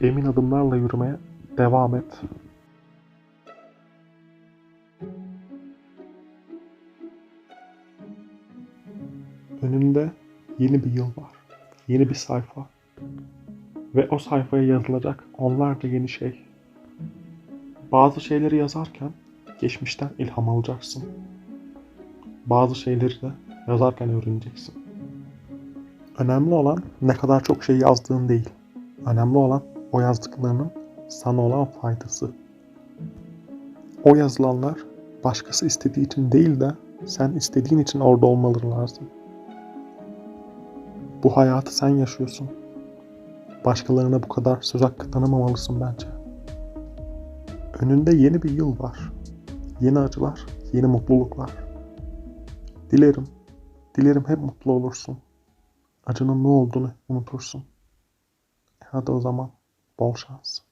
Emin adımlarla yürümeye devam et. Önünde yeni bir yıl var. Yeni bir sayfa. Ve o sayfaya yazılacak onlarca yeni şey. Bazı şeyleri yazarken geçmişten ilham alacaksın. Bazı şeyleri de yazarken öğreneceksin. Önemli olan ne kadar çok şey yazdığın değil. Önemli olan o yazdıklarının sana olan faydası. O yazılanlar başkası istediği için değil de sen istediğin için orada olmaları lazım. Bu hayatı sen yaşıyorsun. Başkalarına bu kadar söz hakkı tanımamalısın bence. Önünde yeni bir yıl var. Yeni acılar, yeni mutluluklar. Dilerim, dilerim hep mutlu olursun. Acının ne olduğunu unutursun. Hadi o zaman bolsches